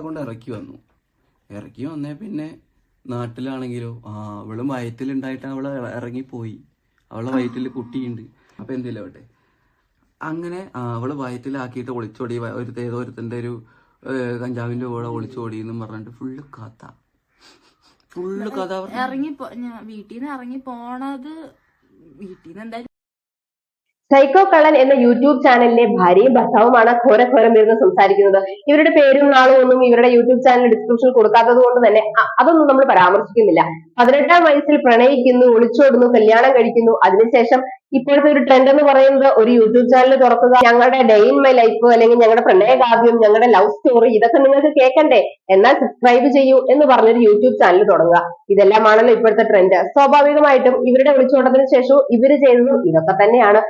കൊണ്ട് ഇറക്കി വന്നു. ഇറക്കി വന്നേ പിന്നെ നാട്ടിലാണെങ്കിലോ ആ അവളും വയറ്റിലുണ്ടായിട്ട് അവൾ ഇറങ്ങിപ്പോയി. അവളെ വയറ്റിൽ കുട്ടിയുണ്ട്. അപ്പൊ എന്തില്ലോട്ടെ അങ്ങനെ അവൾ വയറ്റിലാക്കിയിട്ട് ഒളിച്ചോടി ഒരു ഏതോ ഒരുത്തന്റെ ഒരു കഞ്ചാവിന്റെ കൂടെ ഒളിച്ചോടി എന്ന് പറഞ്ഞിട്ട് ഫുള്ള് കഥ. ഫുള്ള് കഥ ഇറങ്ങി വീട്ടിൽ നിന്ന് ഇറങ്ങി പോണത് വീട്ടിൽ നിന്ന് എന്തായാലും സൈക്കോ കള്ളൻ എന്ന യൂട്യൂബ് ചാനലിലെ ഭാര്യയും ഭർത്താവുമാണ് ഘോരഘോരം ഇരുന്ന് സംസാരിക്കുന്നത്. ഇവരുടെ പേരും നാളും ഒന്നും ഇവരുടെ യൂട്യൂബ് ചാനൽ ഡിസ്ക്രിപ്ഷനിൽ കൊടുക്കാത്തത് കൊണ്ട് തന്നെ അതൊന്നും നമ്മൾ പരാമർശിക്കുന്നില്ല. പതിനെട്ടാം വയസ്സിൽ പ്രണയിക്കുന്നു ഒളിച്ചോടുന്നു കല്യാണം കഴിക്കുന്നു. അതിനുശേഷം ഇപ്പോഴത്തെ ഒരു ട്രെൻഡ് എന്ന് പറയുന്നത് ഒരു യൂട്യൂബ് ചാനൽ തുറക്കുക ഞങ്ങളുടെ ഡേ ഇൻ മൈ ലൈഫ് അല്ലെങ്കിൽ ഞങ്ങളുടെ പ്രണയകാവ്യം ഞങ്ങളുടെ ലവ് സ്റ്റോറി ഇതൊക്കെ നിങ്ങൾക്ക് കേൾക്കണ്ടേ? എന്നാൽ സബ്സ്ക്രൈബ് ചെയ്യൂ എന്ന് പറഞ്ഞൊരു യൂട്യൂബ് ചാനൽ തുടങ്ങുക. ഇതെല്ലാമാണല്ലോ ഇപ്പോഴത്തെ ട്രെൻഡ് സ്വാഭാവികമായിട്ടും ഇവരുടെ ഒളിച്ചോട്ടത്തിന് ശേഷവും ഇവർ ചെയ്തതും ഇതൊക്കെ തന്നെയാണ്.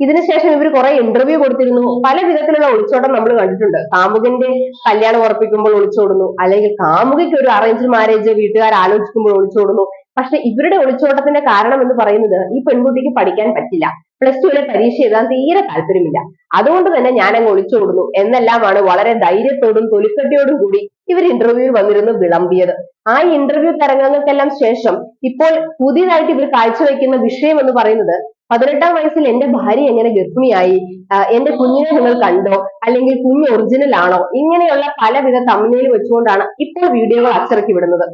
ഇതിനുശേഷം ഇവർ കുറെ ഇന്റർവ്യൂ കൊടുത്തിരുന്നു. പല വിധത്തിലുള്ള ഒളിച്ചോട്ടം നമ്മൾ കണ്ടിട്ടുണ്ട്. കാമുകന്റെ കല്യാണം ഉറപ്പിക്കുമ്പോൾ ഒളിച്ചോടുന്നു. അല്ലെങ്കിൽ കാമുകയ്ക്ക് ഒരു അറേഞ്ച് മാരേജ് വീട്ടുകാർ ആലോചിക്കുമ്പോൾ ഒളിച്ചോടുന്നു. പക്ഷെ ഇവരുടെ ഒളിച്ചോട്ടത്തിന്റെ കാരണം എന്ന് പറയുന്നത് ഈ പെൺകുട്ടിക്ക് പഠിക്കാൻ പറ്റില്ല. പ്ലസ് ടുവിലെ പരീക്ഷ എഴുതാൻ തീരെ താല്പര്യമില്ല. അതുകൊണ്ട് തന്നെ ഞാൻ അങ്ങ് ഒളിച്ചോടുന്നു. എന്നെല്ലാമാണ് വളരെ ധൈര്യത്തോടും തൊലിക്കട്ടിയോടും കൂടി ഇവർ ഇന്റർവ്യൂവിൽ വന്നിരുന്നു വിളമ്പിയത്. ആ ഇന്റർവ്യൂ തരംഗങ്ങൾക്കെല്ലാം ശേഷം ഇപ്പോൾ പുതിയതായിട്ട് ഇവർ കാഴ്ചവെക്കുന്ന വിഷയം എന്ന് പറയുന്നത് പതിനെട്ടാം വയസ്സിൽ എന്റെ ഭാര്യ എങ്ങനെ ഗർഭിണിയായി? എന്റെ കുഞ്ഞിനെ നിങ്ങൾ കണ്ടോ? അല്ലെങ്കിൽ കുഞ്ഞ് ഒറിജിനൽ ആണോ? ഇങ്ങനെയുള്ള പലവിധ തമ്മിൽ വെച്ചുകൊണ്ടാണ് ഇപ്പോൾ വീഡിയോകൾ അച്ചിറക്കി വിടുന്നത്.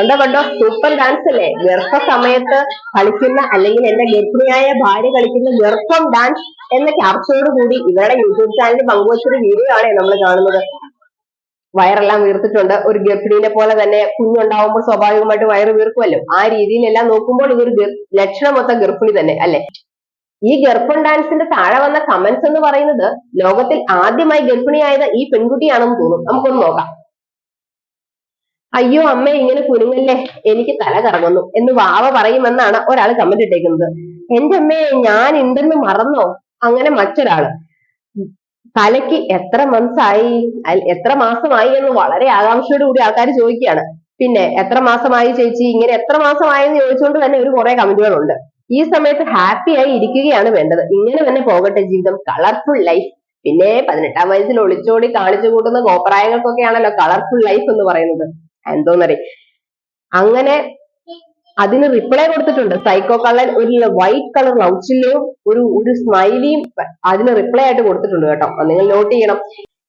എന്താ കണ്ടോ? സൂപ്പർ ഡാൻസ് അല്ലേ? ഗർഭ സമയത്ത് കളിക്കുന്ന അല്ലെങ്കിൽ എന്റെ ഗർഭിണിയായ ഭാര്യ കളിക്കുന്ന ഗർഭം ഡാൻസ് എന്ന ക്യാപ്ഷനോട് കൂടി ഇവരുടെ യൂട്യൂബ് ചാനലിൽ പങ്കുവച്ചൊരു വീഡിയോ ആണ് നമ്മൾ കാണുന്നത്. വയറെല്ലാം വീർത്തിട്ടുണ്ട്. ഒരു ഗർഭിണീനെ പോലെ തന്നെ കുഞ്ഞുണ്ടാവുമ്പോൾ സ്വാഭാവികമായിട്ട് വയറ് വീർക്കുമല്ലോ. ആ രീതിയിലെല്ലാം നോക്കുമ്പോൾ ഇതൊരു ലക്ഷണം ലക്ഷണമൊത്ത ഗർഭിണി തന്നെ അല്ലെ? ഈ ഗർഭം ഡാൻസിന്റെ താഴെ വന്ന കമന്റ്സ് എന്ന് പറയുന്നത് ലോകത്തിൽ ആദ്യമായി ഗർഭിണിയായത് ഈ പെൺകുട്ടിയാണെന്ന് തോന്നും. നമുക്കൊന്ന് നോക്കാം. അയ്യോ അമ്മ ഇങ്ങനെ കുരുങ്ങല്ലേ എനിക്ക് തല കറങ്ങുന്നു എന്ന് വാവ പറയുമെന്നാണ് ഒരാൾ കമന്റ് ഇട്ടേക്കുന്നത്. എന്റെ അമ്മേ ഞാൻ ഉണ്ടെന്ന് മറന്നോ? അങ്ങനെ മറ്റൊരാൾ. തലയ്ക്ക് എത്ര months ആയി? എത്ര മാസമായി എന്ന് വളരെ ആകാംക്ഷയോട് കൂടി ആൾക്കാർ ചോദിക്കുകയാണ്. പിന്നെ എത്ര മാസമായി ചേച്ചി? ഇങ്ങനെ എത്ര മാസമായി എന്ന് ചോദിച്ചുകൊണ്ട് തന്നെ ഒരു കുറെ കമന്റുകളുണ്ട് ഈ സമയത്ത് ഹാപ്പി ആയി ഇരിക്കുകയാണ് വേണ്ടത്. ഇങ്ങനെ തന്നെ പോകട്ടെ ജീവിതം. കളർഫുൾ ലൈഫ് പിന്നെ പതിനെട്ടാം വയസ്സിൽ ഒളിച്ചോടി കാണിച്ചു കൂട്ടുന്ന കോപ്രായങ്ങൾക്കൊക്കെയാണല്ലോ കളർഫുൾ ലൈഫ് എന്ന് പറയുന്നത്. എന്തോന്നറി അങ്ങനെ അതിന് റിപ്ലൈ കൊടുത്തിട്ടുണ്ട്. സൈക്കോ കള്ളൻ ഒരു വൈറ്റ് കളർ ലൗച്ചില്ലയും ഒരു ഒരു സ്മൈലിയും അതിന് റിപ്ലൈ ആയിട്ട് കൊടുത്തിട്ടുണ്ട് കേട്ടോ. നിങ്ങൾ നോട്ട് ചെയ്യണം.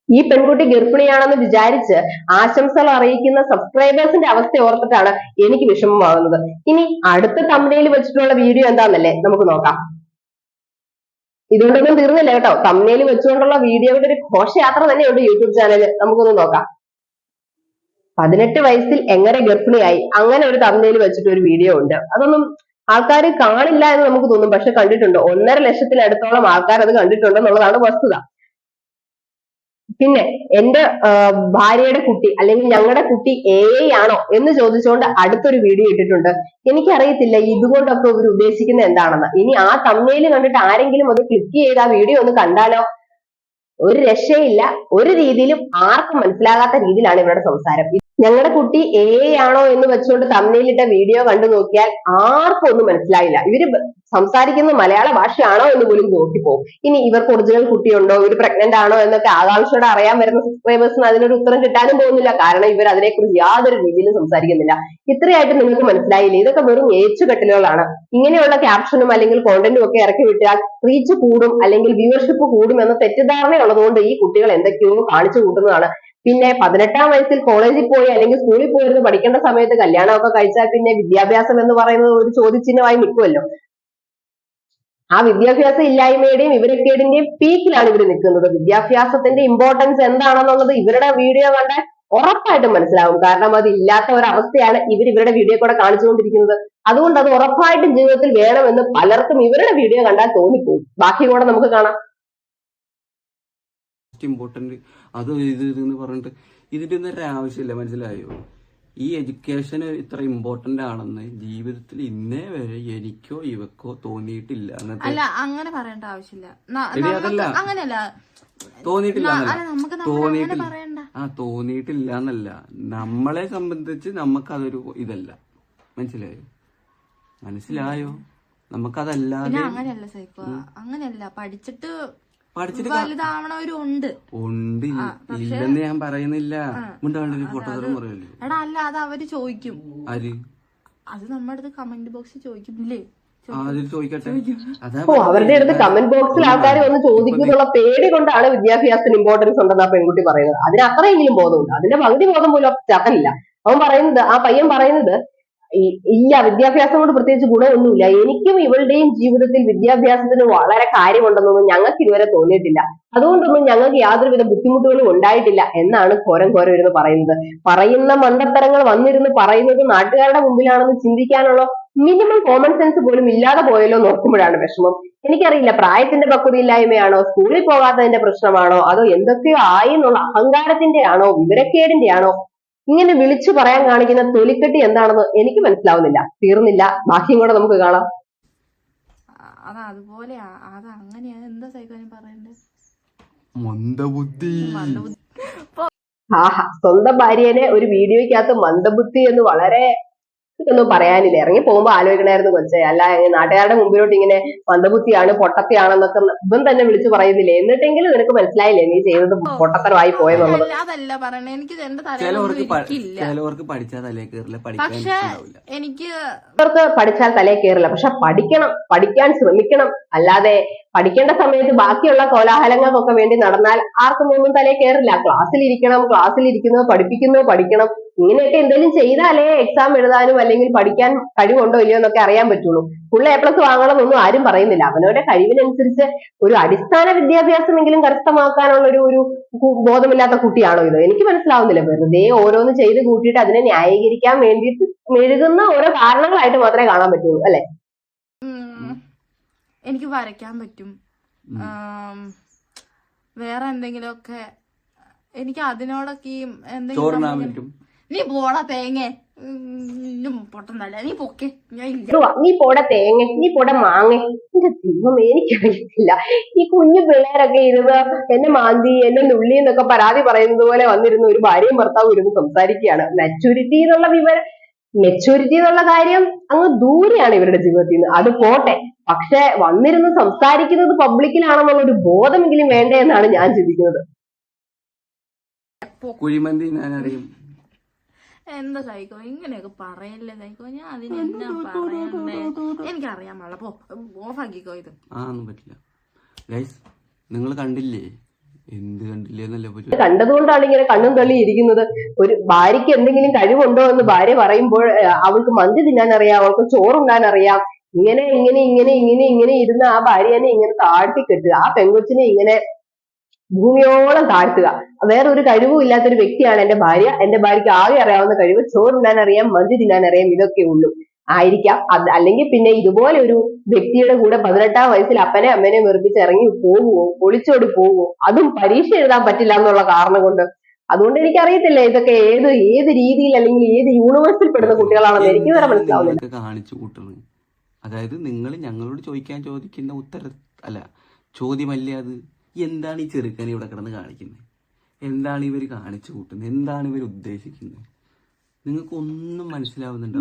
ഈ പെൺകുട്ടി ഗർഭിണിയാണെന്ന് വിചാരിച്ച് ആശംസകൾ അറിയിക്കുന്ന സബ്സ്ക്രൈബേഴ്സിന്റെ അവസ്ഥ ഓർത്തിട്ടാണ് എനിക്ക് വിഷമമാകുന്നത്. ഇനി അടുത്ത തമ്മിൽ വെച്ചിട്ടുള്ള വീഡിയോ എന്താണെന്നല്ലേ നമുക്ക് നോക്കാം. ഇതുകൊണ്ടൊന്നും തീർന്നില്ല കേട്ടോ. തമ്മിൽ വെച്ചുകൊണ്ടുള്ള വീഡിയോയുടെ ഒരു ഘോഷയാത്ര തന്നെയുണ്ട് യൂട്യൂബ് ചാനലിൽ നമുക്കൊന്ന് നോക്കാം. പതിനെട്ട് വയസ്സിൽ എങ്ങനെ ഗർഭിണിയായി? അങ്ങനെ ഒരു തമ്മിൽ വെച്ചിട്ട് ഒരു വീഡിയോ ഉണ്ട്. അതൊന്നും ആൾക്കാർ കാണില്ല എന്ന് നമുക്ക് തോന്നും. പക്ഷെ കണ്ടിട്ടുണ്ട്. ഒന്നര ലക്ഷത്തിനടുത്തോളം ആൾക്കാർ അത് കണ്ടിട്ടുണ്ട് എന്നുള്ളതാണ് വസ്തുത. പിന്നെ എന്റെ ഭാര്യയുടെ കുട്ടി അല്ലെങ്കിൽ ഞങ്ങളുടെ കുട്ടി എ ആണോ എന്ന് ചോദിച്ചുകൊണ്ട് അടുത്തൊരു വീഡിയോ ഇട്ടിട്ടുണ്ട്. എനിക്കറിയത്തില്ല ഇതുകൊണ്ടൊക്കെ ഇവർ ഉദ്ദേശിക്കുന്നത് എന്താണെന്ന്. ഇനി ആ തമ്മയിൽ കണ്ടിട്ട് ആരെങ്കിലും അത് ക്ലിക്ക് ചെയ്ത് ആ വീഡിയോ ഒന്ന് കണ്ടാലോ? ഒരു രക്ഷയില്ല. ഒരു രീതിയിലും ആർക്കും മനസ്സിലാകാത്ത രീതിയിലാണ് ഇവരുടെ സംസാരം. ഞങ്ങളുടെ കുട്ടി എ ആണോ എന്ന് വെച്ചുകൊണ്ട് തമ്മിലിട്ട വീഡിയോ കണ്ടു നോക്കിയാൽ ആർക്കും ഒന്നും മനസ്സിലായില്ല ഇവർ സംസാരിക്കുന്ന മലയാള ഭാഷയാണോ എന്ന് പോലും നോക്കിപ്പോകും. ഇനി ഇവർക്ക് ഒറിജിനൽ കുട്ടിയുണ്ടോ? ഇവർ പ്രഗ്നന്റ് ആണോ എന്നൊക്കെ ആകാംക്ഷയോടെ അറിയാൻ വരുന്ന സബ്സ്ക്രൈബേഴ്സിന് അതിനൊരു ഉത്തരം കിട്ടാനും പോകുന്നില്ല. കാരണം ഇവർ അതിനെക്കുറിച്ച് യാതൊരു രീതിയിലും സംസാരിക്കുന്നില്ല. ഇത്രയായിട്ട് നിങ്ങൾക്ക് മനസ്സിലായില്ല? ഇതൊക്കെ വെറും ഏച്ചുകെട്ടലുകളാണ് ഇങ്ങനെയുള്ള ക്യാപ്ഷനും അല്ലെങ്കിൽ കോണ്ടന്റും ഒക്കെ ഇറക്കി വിട്ടാൽ റീച്ച് കൂടും അല്ലെങ്കിൽ വ്യൂവർഷിപ്പ് കൂടും എന്ന തെറ്റിദ്ധാരണ ഉള്ളതുകൊണ്ട് ഈ കുട്ടികൾ എന്തൊക്കെയോ കാണിച്ചു കൂട്ടുന്നതാണ്. പിന്നെ പതിനെട്ടാം വയസ്സിൽ കോളേജിൽ പോയി അല്ലെങ്കിൽ സ്കൂളിൽ പോയിരുന്നു പഠിക്കേണ്ട സമയത്ത് കല്യാണമൊക്കെ കഴിച്ചാൽ പിന്നെ വിദ്യാഭ്യാസം എന്ന് പറയുന്നത് ഒരു ചോദ്യചിഹ്നമായി നിൽക്കുമല്ലോ. ആ വിദ്യാഭ്യാസ ഇല്ലായ്മയുടെയും വിവരക്കേടിന്റെയും പീക്കിലാണ് ഇവർ നിൽക്കുന്നത്. വിദ്യാഭ്യാസത്തിന്റെ ഇമ്പോർട്ടൻസ് എന്താണെന്നുള്ളത് ഇവരുടെ വീഡിയോ കണ്ട ഉറപ്പായിട്ടും മനസ്സിലാവും. കാരണം അത് ഇല്ലാത്ത ഒരവസ്ഥയാണ് ഇവർ ഇവരുടെ വീഡിയോ കൂടെ കാണിച്ചുകൊണ്ടിരിക്കുന്നത്. അതുകൊണ്ട് അത് ഉറപ്പായിട്ടും ജീവിതത്തിൽ വേണമെന്ന് പലർക്കും ഇവരുടെ വീഡിയോ കണ്ടാൽ തോന്നിപ്പോകും. ബാക്കി കൂടെ നമുക്ക് കാണാം. ഇമ്പോർട്ടന്റ് അത് ഇത് ഇത് എന്ന് പറഞ്ഞിട്ട് ഇതിന്റെ ഒന്നും ഒരു ആവശ്യമില്ല മനസ്സിലായോ? ഈ എഡ്യൂക്കേഷൻ ഇത്ര ഇമ്പോർട്ടന്റ് ആണെന്ന് ജീവിതത്തിൽ ഇന്നേ വരെ എനിക്കോ ഇവക്കോ തോന്നിയിട്ടില്ല. അല്ല അങ്ങനെ പറയേണ്ട ആവശ്യമില്ല. നമുക്ക്. അങ്ങനെയല്ല. തോന്നിയിട്ടില്ല നമുക്ക് തോന്നിയിട്ടില്ല. ആ തോന്നിയിട്ടില്ല എന്നല്ല. നമ്മളെ സംബന്ധിച്ച് നമുക്കതൊരു ഇതല്ല. മനസ്സിലായോ? മനസ്സിലായോ? നമുക്കതല്ലാതെ അങ്ങനെയല്ല സൈക്കോ അങ്ങനെയല്ല. പഠിച്ചിട്ട് പഠിച്ചിട്ട് കാ- വലുതാവണവരും ഉണ്ട്. ഇല്ലെന്ന് ഞാൻ പറയുന്നില്ല. മുണ്ടാണ്ട് പൊട്ടത്തരം പറയല്ലേ എടാ അല്ല അത് അവർ ചോദിക്കും. ആര്? അത് നമ്മുടെ അടുത്ത് കമന്റ് ബോക്സിൽ ചോദിക്കും. ഇല്ലേ അതിൽ ചോദിക്കട്ടെ അതാ ഓ അവരുടെ അടുത്ത് കമന്റ് ബോക്സിൽ ആൾക്കാർ വന്ന് ചോദിക്കുന്നുള്ള പേടി കൊണ്ടാണ് വിദ്യാഭ്യാസത്തിന് ഇമ്പോർട്ടൻസ് ഉണ്ടെന്ന് ആ പെൺകുട്ടി പറയുന്നത്. അതിന് അത്രയെങ്കിലും ബോധമുണ്ട്. അതിന്റെ പകുതി ബോധം പോലും ചക്കനില്ല അവൻ പറയുന്നത് ആ പയ്യൻ പറയുന്നത് ഇല്ല വിദ്യാഭ്യാസം കൊണ്ട് പ്രത്യേകിച്ച് ഗുണമൊന്നുമില്ല. എനിക്കും ഇവളുടെയും ജീവിതത്തിൽ വിദ്യാഭ്യാസത്തിന് വളരെ കാര്യമുണ്ടെന്നൊന്നും ഞങ്ങൾക്ക് ഇതുവരെ തോന്നിയിട്ടില്ല. അതുകൊണ്ടൊന്നും ഞങ്ങൾക്ക് യാതൊരുവിധ ബുദ്ധിമുട്ടുകളും ഉണ്ടായിട്ടില്ല എന്നാണ് ഘോരം ഘോരം ഇരുന്ന് പറയുന്നത്. പറയുന്ന മണ്ടത്തരങ്ങൾ വന്നിരുന്ന് പറയുന്നത് നാട്ടുകാരുടെ മുമ്പിലാണെന്ന് ചിന്തിക്കാനുള്ള മിനിമം കോമൺ സെൻസ് പോലും ഇല്ലാതെ പോയല്ലോ നോക്കുമ്പോഴാണ് വിഷമം. എനിക്കറിയില്ല പ്രായത്തിന്റെ പക്വതയില്ലായ്മയാണോ സ്കൂളിൽ പോകാത്തതിന്റെ പ്രശ്നമാണോ അതോ എന്തൊക്കെയോ ആയി എന്നുള്ള അഹങ്കാരത്തിന്റെ ആണോ വിവരക്കേടിന്റെ ആണോ ഇങ്ങനെ വിളിച്ചു പറയാൻ കാണിക്കുന്ന തൊലിക്കെട്ടി എന്താണെന്ന് എനിക്ക് മനസ്സിലാവുന്നില്ല. തീർന്നില്ല. ബാക്കിയും കൂടെ നമുക്ക് കാണാം. അത് അതുപോലെ അത് അങ്ങനെയാണ് എന്താ സൈക്കോനെ പറയണ്ടേ? മന്ദബുദ്ധി. മന്ദബുദ്ധി. ആഹാ. സ്വന്തം ഭാര്യനെ ഒരു വീഡിയോയ്ക്കകത്ത് മന്ദബുദ്ധി എന്ന് വളരെ ഒന്നും പറയാനില്ല. ഇറങ്ങി പോകുമ്പോ ആലോചിക്കണമായിരുന്നു കൊച്ചെ. അല്ല ഈ നാട്ടുകാരുടെ മുമ്പിലോട്ട് ഇങ്ങനെ മന്ദബുദ്ധിയാണ് പൊട്ടത്തിയാണെന്നൊക്കെ ഇവൻ തന്നെ വിളിച്ചു പറയുന്നില്ലേ? എന്നിട്ടെങ്കിലും നിനക്ക് മനസ്സിലായില്ലേ നീ ചെയ്തത് പൊട്ടത്തരമായി പോയെന്നുള്ളത്? അതല്ല പറയണേ എനിക്ക് ചിലവർക്ക് പഠിച്ചാൽ തലേ കയറില്ല പക്ഷെ എനിക്ക് ഇവർക്ക് പഠിച്ചാൽ തലേ കയറില്ല. പക്ഷെ പഠിക്കണം പഠിക്കാൻ ശ്രമിക്കണം. അല്ലാതെ പഠിക്കേണ്ട സമയത്ത് ബാക്കിയുള്ള കോലാഹലങ്ങൾക്കൊക്കെ വേണ്ടി നടന്നാൽ ആർക്കും ഒന്നും തലേ കയറില്ല ക്ലാസ്സിൽ ഇരിക്കണം ക്ലാസ്സിൽ ഇരിക്കുന്നത് പഠിപ്പിക്കുന്നത് പഠിക്കണം. ഇങ്ങനെയൊക്കെ എന്തെങ്കിലും ചെയ്താലേ എക്സാം എഴുതാനും അല്ലെങ്കിൽ പഠിക്കാൻ കഴിവുണ്ടോ ഇല്ലയോ എന്നൊക്കെ അറിയാൻ പറ്റുള്ളൂ. ഫുൾ എ പ്ലസ് വാങ്ങണമെന്നൊന്നും ആരും പറയുന്നില്ല. അവനവരുടെ കഴിവിനനുസരിച്ച് ഒരു അടിസ്ഥാന വിദ്യാഭ്യാസമെങ്കിലും കരസ്ഥമാക്കാനുള്ള ഒരു ഒരു ബോധമില്ലാത്ത കുട്ടിയാണോ ഇത്? എനിക്ക് മനസ്സിലാവുന്നില്ല. വെറുതെ ഓരോന്ന് ചെയ്ത് കൂട്ടിയിട്ട് അതിനെ ന്യായീകരിക്കാൻ വേണ്ടിയിട്ട് മെഴുകുന്ന ഓരോ കാരണങ്ങളായിട്ട് മാത്രമേ കാണാൻ പറ്റുള്ളൂ. അല്ലെ? എനിക്ക് വരയ്ക്കാൻ പറ്റും. വേറെ എന്തെങ്കിലുമൊക്കെ എനിക്ക് അതിനോടൊക്കെ ഈ എന്തെങ്കിലും നീ പോടാ തേങ്ങ. പൊട്ടുന്നല്ല നീ പൊക്കെ. ഞാൻ ഇല്ല. നീ പോടെ തേങ്ങ. നീ പോടാ മാങ്ങ. എന്റെ ദൈവം എനിക്കറിയത്തില്ല. ഈ കുഞ്ഞു പിള്ളേരൊക്കെ ഇരുന്ന് എന്നെ മാന്തി എന്നെ നുള്ളി എന്നൊക്കെ പരാതി പറയുന്നത് പോലെ വന്നിരുന്ന ഒരു ഭാര്യയും ഭർത്താവും ഇരുന്ന് സംസാരിക്കുകയാണ്. മെച്ചൂരിറ്റി എന്നുള്ള വിവരം മെച്ചൂരിറ്റി എന്നുള്ള കാര്യം അങ്ങ് ദൂരെയാണ് ഇവരുടെ ജീവിതത്തിൽ നിന്ന്. അത് പോട്ടെ. പക്ഷെ വന്നിരുന്ന് സംസാരിക്കുന്നത് പബ്ലിക്കിലാണെന്നുള്ള ഒരു ബോധമെങ്കിലും വേണ്ടേ എന്നാണ് ഞാൻ ചിന്തിക്കുന്നത്. കുഴിമന്തി ഞാൻ അറിയും എന്താ സൈക്കോ? ഇങ്ങനെയൊക്കെ പറയല്ലേ സൈക്കോ? ഞാൻ അതിന് എന്നാ പറയണ്ടേ? എനിക്കറിയാൻ പാടില്ല. പോ ഓഫാക്കിക്കോ ഇത്. ആന്നും പറ്റില്ല. ഗൈസ് നിങ്ങൾ കണ്ടില്ലേ? എന്ത് കണ്ടില്ലേ കണ്ടതുകൊണ്ടാണ് ഇങ്ങനെ കണ്ണും തള്ളി ഇരിക്കുന്നത്. ഒരു ഭാര്യയ്ക്ക് എന്തെങ്കിലും കഴിവുണ്ടോ എന്ന് ഭാര്യ പറയുമ്പോൾ അവൾക്ക് മന്തി തിന്നാൻ അറിയാം അവൾക്ക് ചോറുണ്ടാൻ അറിയാം ഇങ്ങനെ ഇങ്ങനെ ഇങ്ങനെ ഇങ്ങനെ ഇങ്ങനെ ഇരുന്ന് ആ ഭാര്യനെ ഇങ്ങനെ താഴ്ത്തി കെട്ടുക ആ പെങ്കൊച്ചിനെ ഇങ്ങനെ ഭൂമിയോളം താഴ്ത്തുക. വേറൊരു കഴിവും ഇല്ലാത്തൊരു വ്യക്തിയാണ് എന്റെ ഭാര്യ. എന്റെ ഭാര്യയ്ക്ക് ആകെ അറിയാവുന്ന കഴിവ് ചോറുണ്ടാൻ അറിയാം മന്തി തിന്നാൻ അറിയാം ഇതൊക്കെ ഉള്ളൂ. ആയിരിക്കാം. അത് അല്ലെങ്കിൽ പിന്നെ ഇതുപോലെ ഒരു വ്യക്തിയുടെ കൂടെ പതിനെട്ടാം വയസ്സിൽ അപ്പനെ അമ്മനെ വെറുപ്പിച്ച് ഇറങ്ങി പോവുമോ ഒളിച്ചോടി പോവുമോ അതും പരീക്ഷ എഴുതാൻ പറ്റില്ല എന്നുള്ള കാരണം കൊണ്ട്. അതുകൊണ്ട് എനിക്ക് എനിക്കറിയത്തില്ല ഇതൊക്കെ ഏത് ഏത് രീതിയിൽ അല്ലെങ്കിൽ ഏത് യൂണിവേഴ്സിൽ പെടുന്ന കുട്ടികളാണെന്ന്? എനിക്ക് വരെ മനസ്സിലാവുന്നില്ല. കാണിച്ചു കൂട്ടുന്നത്? അതായത് നിങ്ങൾ ഞങ്ങളോട് ചോദിക്കാൻ ചോദിക്കുന്ന ഉത്തര അല്ല ചോദ്യമല്ലേ അത്? എന്താണ് ഈ ചെറുക്കൻ ഇവിടെ കിടന്ന് കാണിക്കുന്നത്? എന്താണ് ഇവർ കാണിച്ചു കൂട്ടുന്നത്? എന്താണ് ഇവർ ഉദ്ദേശിക്കുന്നത്? നിങ്ങൾക്ക് ഒന്നും മനസ്സിലാവുന്നുണ്ടോ?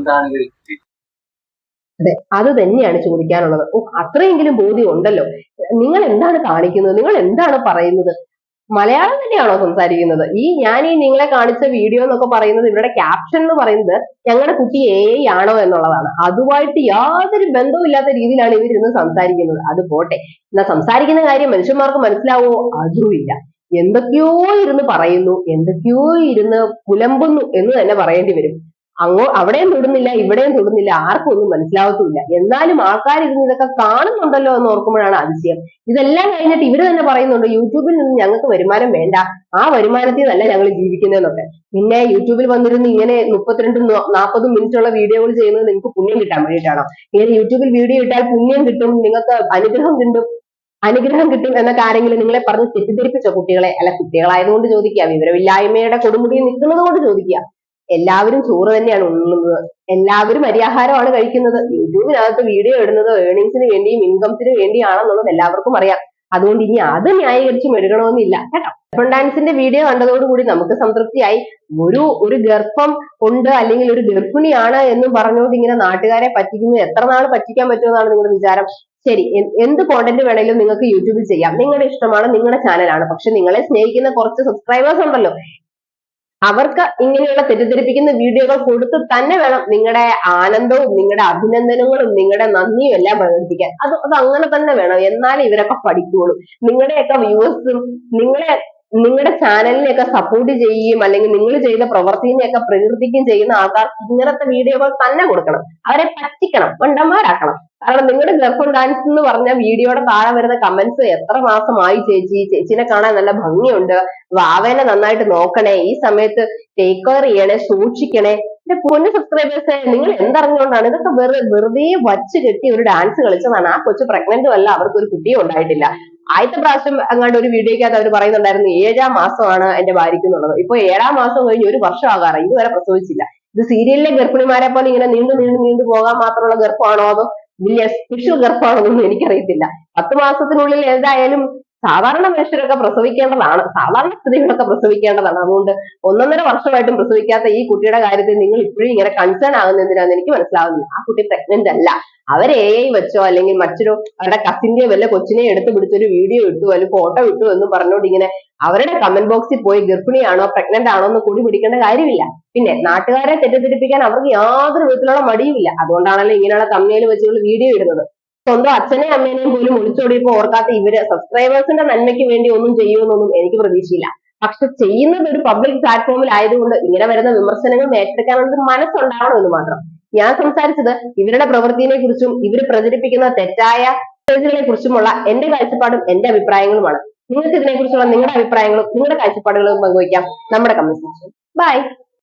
അതെ അത് തന്നെയാണ് ചോദിക്കാനുള്ളത്. ഓ അത്രയെങ്കിലും ബോധ്യം ഉണ്ടല്ലോ. നിങ്ങൾ എന്താണ് കാണിക്കുന്നത്? നിങ്ങൾ എന്താണ് പറയുന്നത്? മലയാളം തന്നെയാണോ സംസാരിക്കുന്നത്? ഈ ഞാൻ ഈ നിങ്ങളെ കാണിച്ച വീഡിയോ എന്നൊക്കെ പറയുന്നത് ഇവരുടെ ക്യാപ്ഷൻ എന്ന് പറയുന്നത് ഞങ്ങളുടെ കുട്ടി എ ആണോ എന്നുള്ളതാണ്. അതുമായിട്ട് യാതൊരു ബന്ധവും ഇല്ലാത്ത രീതിയിലാണ് ഇവരിന്ന് സംസാരിക്കുന്നത്. അത് പോട്ടെ. എന്നാ സംസാരിക്കുന്ന കാര്യം മനുഷ്യന്മാർക്ക് മനസ്സിലാവോ? അതും ഇല്ല എന്തൊക്കെയോ ഇരുന്ന് പറയുന്നു. എന്തൊക്കെയോ ഇരുന്ന് പുലമ്പുന്നു എന്ന് തന്നെ പറയേണ്ടി വരും. അങ്ങോ അവിടെയും തൊടുന്നില്ല ഇവിടെയും തൊടുന്നില്ല ആർക്കും ഒന്നും മനസ്സിലാവത്തുമില്ല. എന്നാലും ആൾക്കാർ ഇരുന്ന് ഇതൊക്കെ കാണുന്നുണ്ടല്ലോ എന്ന് ഓർക്കുമ്പോഴാണ് അതിശയം. ഇതെല്ലാം കഴിഞ്ഞിട്ട് ഇവർ തന്നെ പറയുന്നുണ്ട് യൂട്യൂബിൽ നിന്ന് ഞങ്ങൾക്ക് വരുമാനം വേണ്ട. ആ വരുമാനത്തിൽ നിന്നല്ല ഞങ്ങൾ ജീവിക്കുന്നതെന്നൊക്കെ. പിന്നെ യൂട്യൂബിൽ വന്നിരുന്ന് ഇങ്ങനെ മുപ്പത്തിരണ്ടും നാൽപ്പതും മിനിറ്റ് ഉള്ള വീഡിയോകൾ ചെയ്യുന്നത് നിങ്ങൾക്ക് പുണ്യം കിട്ടാൻ വേണ്ടിയിട്ടാണോ? ഇങ്ങനെ യൂട്യൂബിൽ വീഡിയോ ഇട്ടാൽ പുണ്യം കിട്ടും നിങ്ങൾക്ക് അനുഗ്രഹം കിട്ടും അനുഗ്രഹം കിട്ടും എന്നൊക്കെ ആരെങ്കിലും നിങ്ങളെ പറഞ്ഞ് തെറ്റിദ്ധരിപ്പിച്ച കുട്ടികളെ അല്ല കുട്ടികളായതുകൊണ്ട് ചോദിക്കുക വിവരമില്ലായ്മയുടെ കൊടുമുടിയിൽ നിൽക്കുന്നത് കൊണ്ട് ചോദിക്കുക. എല്ലാവരും ചോറ് തന്നെയാണ് ഉണ്ണുന്നത്. എല്ലാവരും അരിയാഹാരമാണ് കഴിക്കുന്നത്. യൂട്യൂബിനകത്ത് വീഡിയോ ഇടുന്നത് ഏർണിങ്സിന് വേണ്ടിയും ഇൻകംസിന് വേണ്ടിയാണെന്നുള്ളത് എല്ലാവർക്കും അറിയാം. അതുകൊണ്ട് ഇനി അത് ന്യായീകരിച്ച് മെരുകണമെന്നില്ല. കേട്ടോ? ഗർഭം ഡാൻസിന്റെ വീഡിയോ കണ്ടതോടുകൂടി നമുക്ക് സംതൃപ്തിയായി. ഒരു ഒരു ഗർഭം ഉണ്ട് അല്ലെങ്കിൽ ഒരു ഗർഭിണിയാണ് എന്നും പറഞ്ഞുകൊണ്ട് ഇങ്ങനെ നാട്ടുകാരെ പറ്റിക്കുന്നു. എത്ര നാൾ പറ്റിക്കാൻ പറ്റുമെന്നാണ് നിങ്ങളുടെ വിചാരം. ശരി എന്ത് കോണ്ടന്റ് വേണേലും നിങ്ങൾക്ക് യൂട്യൂബിൽ ചെയ്യാം. നിങ്ങളുടെ ഇഷ്ടമാണ് നിങ്ങളുടെ ചാനലാണ് പക്ഷെ നിങ്ങളെ സ്നേഹിക്കുന്ന കുറച്ച് സബ്സ്ക്രൈബേഴ്സ് ഉണ്ടല്ലോ. അവർക്ക് ഇങ്ങനെയുള്ള തെറ്റിദ്ധരിപ്പിക്കുന്ന വീഡിയോകൾ കൊടുത്ത് തന്നെ വേണം നിങ്ങളുടെ ആനന്ദവും നിങ്ങളുടെ അഭിനന്ദനങ്ങളും നിങ്ങളുടെ നന്ദിയും എല്ലാം പ്രകടിപ്പിക്കാൻ. അത് അത് അങ്ങനെ തന്നെ വേണം. എന്നാലേ ഇവരൊക്കെ പഠിക്കുകയുള്ളൂ നിങ്ങളുടെയൊക്കെ വ്യൂവേഴ്സും നിങ്ങളെ നിങ്ങളുടെ ചാനലിനെയൊക്കെ സപ്പോർട്ട് ചെയ്യുകയും അല്ലെങ്കിൽ നിങ്ങൾ ചെയ്ത പ്രവർത്തിനെയൊക്കെ പ്രകീർത്തിക്കുകയും ചെയ്യുന്ന ആൾക്കാർ ഇങ്ങനത്തെ വീഡിയോകൾ തന്നെ കൊടുക്കണം. അവരെ പറ്റിക്കണം. മണ്ടന്മാരാക്കണം. കാരണം നിങ്ങളുടെ ഗർഭം ഡാൻസ് എന്ന് പറഞ്ഞ വീഡിയോയുടെ താഴെ വരുന്ന കമന്റ്സ് എത്ര മാസമായി ചേച്ചി? ചേച്ചിനെ കാണാൻ നല്ല ഭംഗിയുണ്ട്. വാവേനെ നന്നായിട്ട് നോക്കണേ. ഈ സമയത്ത് ടേക്ക് കെയർ ചെയ്യണേ സൂക്ഷിക്കണേ. എന്റെ പൊന്നു സബ്സ്ക്രൈബേഴ്സ് നിങ്ങൾ എന്തറിഞ്ഞുകൊണ്ടാണ് ഇതൊക്കെ വെറുതെ വെറുതെ വച്ച് കെട്ടി ഒരു ഡാൻസ് കളിച്ചതാണ്. ആ കൊച്ചു പ്രഗ്നന്റും അല്ല അവർക്ക് ഒരു കുട്ടിയും ഉണ്ടായിട്ടില്ല. ആദ്യത്തെ പ്രാവശ്യം അങ്ങാണ്ട് ഒരു വീഡിയോയ്ക്കകത്ത് അവർ പറയുന്നുണ്ടായിരുന്നു ഏഴാം മാസമാണ് എന്റെ ഭാര്യയ്ക്ക് എന്നുള്ളത്. ഇപ്പൊ ഏഴാം മാസം കഴിഞ്ഞ് ഒരു വർഷം ആകാറായി ഇതുവരെ പ്രസവിച്ചില്ല. ഇത് സീരിയലിലെ ഗർഭിണിമാരെ പോലെ ഇങ്ങനെ നീണ്ടു നീണ്ടു നീണ്ടു പോകാൻ മാത്രമുള്ള ഗർഭമാണോ അതോ സ്പെഷ്യൽ ഗർഭമാണോ എന്നൊന്നും എനിക്കറിയത്തില്ല. പത്ത് മാസത്തിനുള്ളിൽ ഏതായാലും സാധാരണ മനുഷ്യരൊക്കെ പ്രസവിക്കേണ്ടതാണ്. സാധാരണ സ്ത്രീകളൊക്കെ പ്രസവിക്കേണ്ടതാണ്. അതുകൊണ്ട് ഒന്നൊന്നര വർഷമായിട്ടും പ്രസവിക്കാത്ത ഈ കുട്ടിയുടെ കാര്യത്തിൽ നിങ്ങൾ ഇപ്പോഴും ഇങ്ങനെ കൺസേൺ ആകുന്ന എന്തിനാന്ന് എനിക്ക് മനസ്സിലാവുന്നില്ല. ആ കുട്ടി പ്രഗ്നന്റ് അല്ല. അവരെ എ ഐ വെച്ചോ അല്ലെങ്കിൽ മറ്റൊരു അവരുടെ കസിന്റെ വല്ല കൊച്ചിനെ എടുത്ത് പിടിച്ചൊരു വീഡിയോ ഇട്ടു അല്ലെങ്കിൽ ഫോട്ടോ ഇട്ടു എന്ന് പറഞ്ഞുകൊണ്ട് ഇങ്ങനെ അവരുടെ കമന്റ് ബോക്സിൽ പോയി ഗർഭിണിയാണോ പ്രഗ്നന്റ് ആണോ എന്ന് കൂടി പിടിക്കേണ്ട കാര്യമില്ല. പിന്നെ നാട്ടുകാരെ തെറ്റിദ്ധരിപ്പിക്കാൻ അവർക്ക് യാതൊരു വിധത്തിലുള്ള മടിയുമില്ല. അതുകൊണ്ടാണല്ലോ ഇങ്ങനെയുള്ള തമ്മിൽ വെച്ചുള്ള വീഡിയോ ഇടുന്നത്. സ്വന്തം അച്ഛനെയും അമ്മേനെയും പോലും ഒളിച്ചോടിയപ്പോ ഓർക്കാത്ത ഇവർ സബ്സ്ക്രൈബേഴ്സിന്റെ നന്മയ്ക്ക് വേണ്ടി ഒന്നും ചെയ്യുമെന്നൊന്നും എനിക്ക് പ്രതീക്ഷയില്ല. പക്ഷെ ചെയ്യുന്നത് ഒരു പബ്ലിക് പ്ലാറ്റ്ഫോമിൽ ആയതുകൊണ്ട് ഇങ്ങനെ വരുന്ന വിമർശനങ്ങൾ ഏറ്റെടുക്കാനുള്ള ഒരു മനസ്സുണ്ടാവണമെന്ന് മാത്രം. ഞാൻ സംസാരിച്ചത് ഇവരുടെ പ്രവൃത്തിയെ കുറിച്ചും ഇവർ പ്രചരിപ്പിക്കുന്ന തെറ്റായ മെസ്സേജുകളെ കുറിച്ചുമുള്ള എന്റെ കാഴ്ചപ്പാടും എന്റെ അഭിപ്രായങ്ങളുമാണ്. നിങ്ങൾക്ക് ഇതിനെക്കുറിച്ചുള്ള നിങ്ങളുടെ അഭിപ്രായങ്ങളും നിങ്ങളുടെ കാഴ്ചപ്പാടുകളും പങ്കുവയ്ക്കാം. നമ്മുടെ കമന്റ് സെക്ഷൻ ബൈ